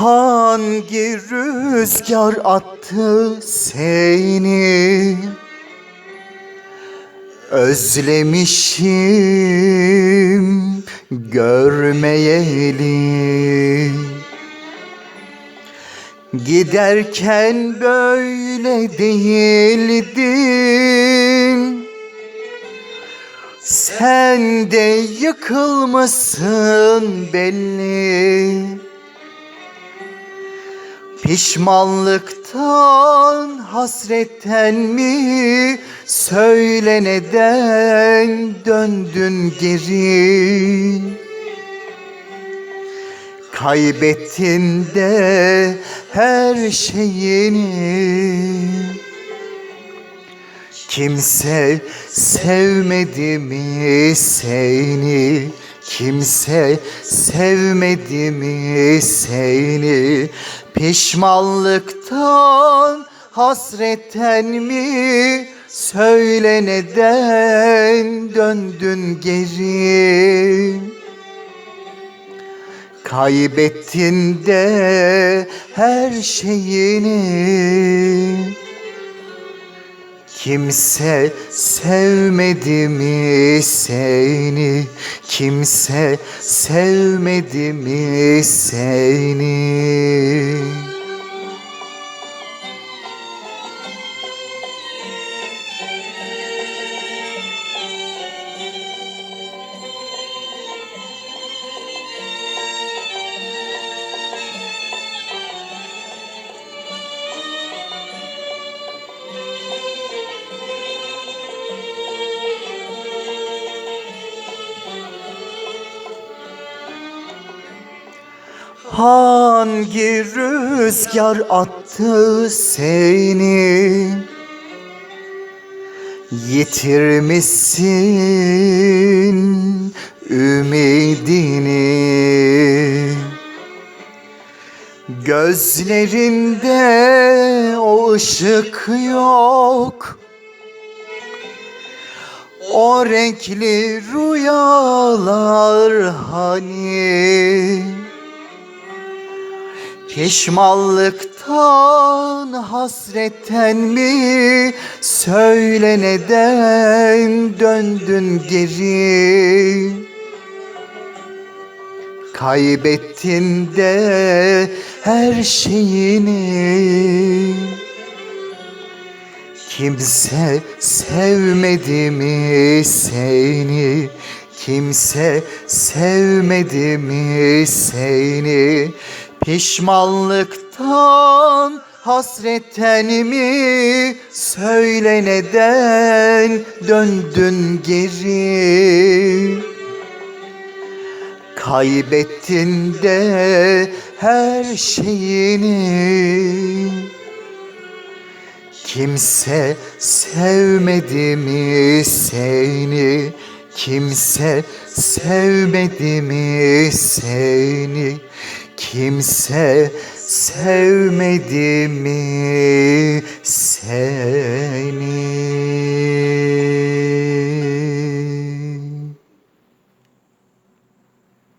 Hangi rüzgar attı seni? Özlemişim görmeyeli. Giderken böyle değildin. Sen de yıkılmışsın belli Pişmanlıktan, hasretten mi söyle neden döndün geri? Kaybettin de her şeyini Kimse sevmedi mi seni? Kimse sevmedi mi seni? Pişmanlıktan, hasretten mi? Söyle neden döndün geri? Kaybettin de her şeyini Kimse sevmedi mi seni? Kimse sevmedi mi seni? Hangi rüzgar attı seni? Yitirmişsin ümidini. Gözlerinde o ışık yok. O renkli rüyalar hani Pişmanlıktan, hasretten mi söyle neden döndün geri? Kaybettin de her şeyini Kimse sevmedi mi seni? Kimse sevmedi mi seni? Pişmanlıktan, hasretten mi? Söyle neden döndün geri? Kaybettin de her şeyini Kimse sevmedi mi seni? Kimse sevmedi mi seni? Kimse sevmedi mi seni?